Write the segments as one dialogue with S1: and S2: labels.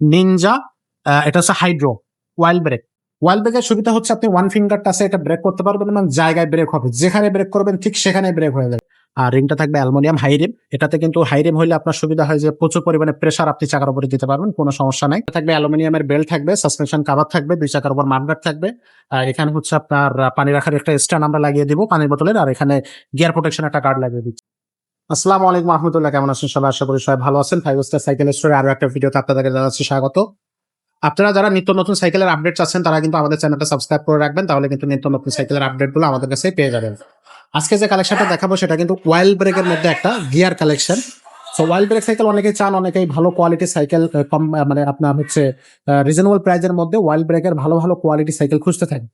S1: Ninja এটা হচ্ছে hydro wild break wild ব্রেকের সুবিধা হচ্ছে আপনি ওয়ান ফিঙ্গার টাচে এটা ব্রেক করতে পারবেন এবং জায়গায় ব্রেক হবে। যেখানে ব্রেক করবেন ঠিক সেখানে ব্রেক হয়ে যাবে। আর রিংটা থাকবে অ্যালুমিনিয়াম হাই রিম এটাতে কিন্তু হাই রিম হলে আপনার সুবিধা হয় যে প্রচুর পরিমাণে প্রেসার আপনি চাকার উপরে দিতে পারবেন, কোনো সমস্যা নাই। থাকবে অ্যালুমিনিয়ামের বেল্ট থাকবে সাসপেনশন কাভার থাকবে, দুই চাকার উপর মার্কার থাকবে। আর এখানে হচ্ছে আপনার পানি রাখার একটা স্ট্যান্ড আমরা লাগিয়ে দিব পানির বোতলের, আর এখানে গিয়ার প্রোটেকশন একটা কার্ড লাগিয়ে দিচ্ছি। আসসালামু আলাইকুম রহমতুল্লাহ কেমন আছেন সবাই? আশা করি সবাই ভালো আছেন। ফাইভ স্টার সাইকেল স্টোরে আরও একটা ভিডিওতে আপনাদেরকে জানাচ্ছি স্বাগত। আপনারা যারা নিত্য নতুন সাইকেলের আপডেট চাচ্ছেন তারা কিন্তু আমাদের চ্যানেলটা সাবস্ক্রাইব করে রাখবেন, তাহলে কিন্তু নিত্য নতুন সাইকেলের আপডেটগুলো আমাদের কাছে পেয়ে যাবেন। আজকে যে কালেকশনটা দেখাবো, সেটা কিন্তু ওয়াইল্ড ব্রেকের মধ্যে একটা gear collection so wild brake cycle অনেকেই চান, অনেকেই ভালো কোয়ালিটির সাইকেল কম মানে আপনার হচ্ছে রিজনেবল প্রাইজের মধ্যে ওয়াইল্ড ব্রেকের ভালো ভালো কোয়ালিটি সাইকেল খুঁজতে থাকেন।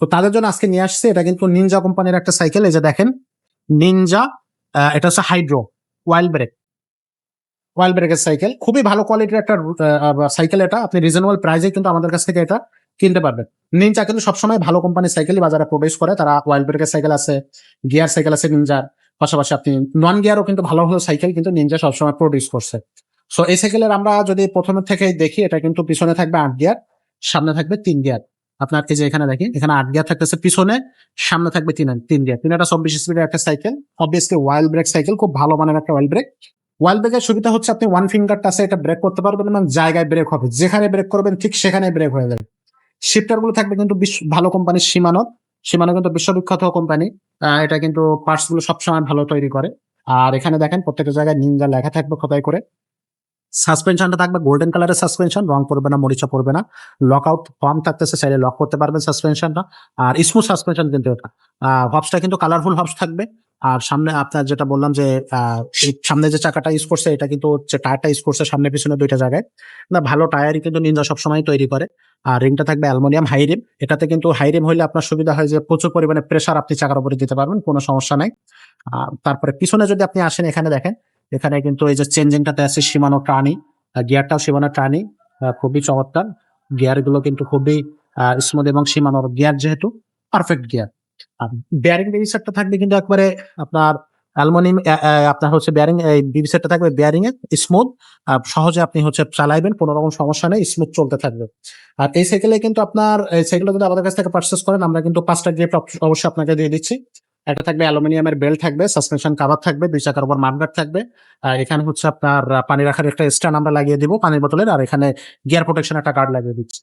S1: তো তাদের জন্য আজকে নিয়ে আসছে, এটা কিন্তু নিনজা কোম্পানির একটা সাইকেল এই যে দেখেন নিনজা এটা হচ্ছে হাইড্রো ওয়াইল্ড ব্রেক ওয়াইল্ড ব্রেকের সাইকেল খুবই ভালো কোয়ালিটির একটা সাইকেল এটা। আপনি রিজনেবল প্রাইসে কিন্তু আমাদের কাছ থেকে এটা কিনতে পারবেন। নিনজা কিন্তু সবসময় ভালো কোম্পানির সাইকেলই বাজারে প্রবেশ করে। তারা ওয়াইল্ড ব্রেকের সাইকেল আছে গিয়ার সাইকেল আছে নিনজার পাশাপাশি আপনি নন গিয়ারও কিন্তু ভালো ভালো সাইকেল কিন্তু নিনজা সবসময় প্রডিউস করছে। সো এই সাইকেলের আমরা যদি প্রথমে থেকে দেখি, এটা কিন্তু পিছনে থাকবে আট গিয়ার সামনে থাকবে তিন গিয়ার আপনার এই যে এখানে দেখি এখানে আট গিয়ার থাকতেছে, পিছনে সামনে থাকবে তিন তিন গিয়ার। তিন একটা চব্বিশ স্পিডের একটা cycle obviously wild brake cycle খুব ভালো মানের একটা ওয়াইল্ড ব্রেক ওয়াইল্ড ব্রেকের সুবিধা হচ্ছে আপনি ওয়ান ফিঙ্গার টাচে এটা ব্রেক করতে পারবেন এবং জায়গায় ব্রেক হবে। যেখানে ব্রেক করবেন ঠিক সেখানে ব্রেক হয়ে যাবে। শিফটারগুলো থাকবে কিন্তু ভালো কোম্পানির সীমানো সীমানো কিন্তু বিশ্ববিখ্যাত কোম্পানি এটা কিন্তু পার্টসগুলো সবসময় ভালো তৈরি করে। আর এখানে দেখেন, প্রত্যেকটা জায়গায় নিনজা লেখা থাকবে খোদাই করে। সাসপেনশনটা থাকবে গোল্ডেন কালারের সাসপেনশন রং পড়বে না, মরিচা পড়বে না। লক আউট ফর্ম থাকতেছে, চাইলে লক করতে পারবেন সাসপেনশনটা আর স্মুথ সাসপেনশন কিন্তু এটা। হবসটা কিন্তু কালারফুল হবস থাকবে। আর সামনে আপনার যেটা বললাম যে সামনে যে চাকাটা ইউজ করছে, এটা কিন্তু হচ্ছে টায়ারটা ইউজ করছে সামনে পিছনে দুইটা জায়গায়। না, ভালো টায়ারই কিন্তু নিনজা সবসময় তৈরি করে। আর রিংটা থাকবে অ্যালুমিনিয়াম হাই রিম এটাতে কিন্তু হাই রিম হলে আপনার সুবিধা হয় যে, প্রচুর পরিমাণে প্রেসার আপনি চাকার উপরে দিতে পারবেন, কোনো সমস্যা নাই। তারপরে পিছনে যদি আপনি আসেন, এখানে দেখেন এখানে কিন্তু এই যে চেঞ্জিংটাতে আছে সীমানো টানি গিয়ারটাও সীমানো টানি খুবই চমৎকার। গিয়ারগুলো কিন্তু খুবই স্মুথ এবং সীমানোর গিয়ার যেহেতু পারফেক্ট গিয়ার। আর বেয়ারিং বিবিসেটটা থাকবে কিন্তু একবারে আপনার অ্যালুমিনিয়াম আপনার হচ্ছে বেয়ারিং বিবিসেটটা থাকবে বেয়ারিং এ স্মুথ সহজে আপনি হচ্ছে চালাইবেন, কোনো রকম সমস্যা নেই স্মুথ চলতে থাকবে। আর এই সাইকেলে কিন্তু আপনার, এই সাইকেলটা যদি আমাদের কাছ থেকে পারচেস করেন, আমরা কিন্তু পাঁচটা গিফট অবশ্যই আপনাকে দিয়ে দিচ্ছি। একটা থাকবে অ্যালুমিনিয়ামের বেল্ট থাকবে, সাসপেনশন কাভার থাকবে, দুই চাকার উপর মামগার্ড থাকবে। আর এখানে হচ্ছে আপনার পানি রাখার একটা স্ট্যান্ড আমরা লাগিয়ে দিব পানির বোতলের, আর এখানে গিয়ার প্রোটেকশন একটা গার্ড লাগিয়ে দিচ্ছি।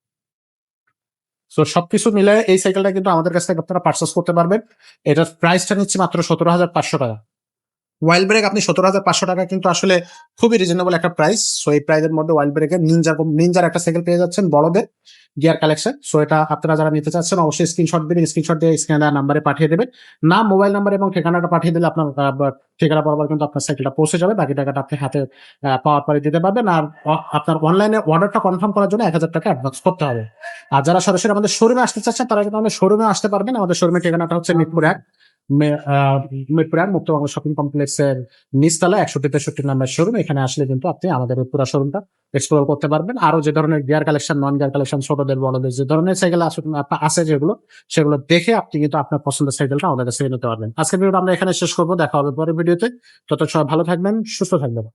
S1: তো সবকিছু মিলে এই সাইকেলটা কিন্তু আমাদের কাছ থেকে আপনারা পার্চেস করতে পারবেন। এটার প্রাইসটা নিচ্ছে মাত্র সতেরো হাজার পাঁচশো টাকা। ওয়াইল্ড ব্রেক আপনি সতেরো হাজার পাঁচশো টাকা কিন্তু আসলে খুবই রিজনেবল একটা প্রাইস সো এই প্রাইসের মধ্যে ওয়াইল্ড ব্রেকের নিনজার নিনজার একটা সাইকেল পেয়ে যাচ্ছেন বড়দের গিয়ার কালেকশন সো এটা আপনারা যারা নিতে চাচ্ছেন অবশ্যই স্ক্রিনশট দিবেন স্ক্রিনশট দিয়ে স্ক্যান নাম্বারে পাঠিয়ে দেবেন। নাম মোবাইল নাম্বার এবং ঠিকানাটা পাঠিয়ে দিলে আপনার ঠিকানা বরাবর কিন্তু আপনার সাইকেলটা পৌঁছে যাবে। বাকি টাকাটা আপনি হাতে পাওয়ার পরে দিতে পারবেন। আর আপনার অনলাইনে অর্ডারটা কনফার্ম করার জন্য এক হাজার টাকা অ্যাডভান্স করতে হবে। আর যারা সরাসরি আমাদের শোরুমে আসতে চাচ্ছেন, তারা কিন্তু আমাদের শোরুমে আসতে পারবেন। আমাদের শোরুমের ঠিকানাটা হচ্ছে মিরপুর এক। মে- আহ, মিরপুর শপিং কমপ্লেক্সের নিচতলা একষট্টি তেষট্টি নাম্বার শোরুম এখানে আসলে কিন্তু আপনি আমাদের পুরো শোরুমটা এক্সপ্লোর করতে পারবেন। আরও যে ধরনের gear collection non gear collection ছোটদের বড়দের যে ধরনের সাইকেল আছে যেগুলো সেগুলো দেখে আপনি কিন্তু আপনার পছন্দের সাইকেলটা আমাদের কাছে নিতে পারবেন। আজকের ভিডিও আমরা এখানে শেষ করব দেখা হবে পরের ভিডিওতে তত সবাই ভালো থাকবেন সুস্থ থাকবেন।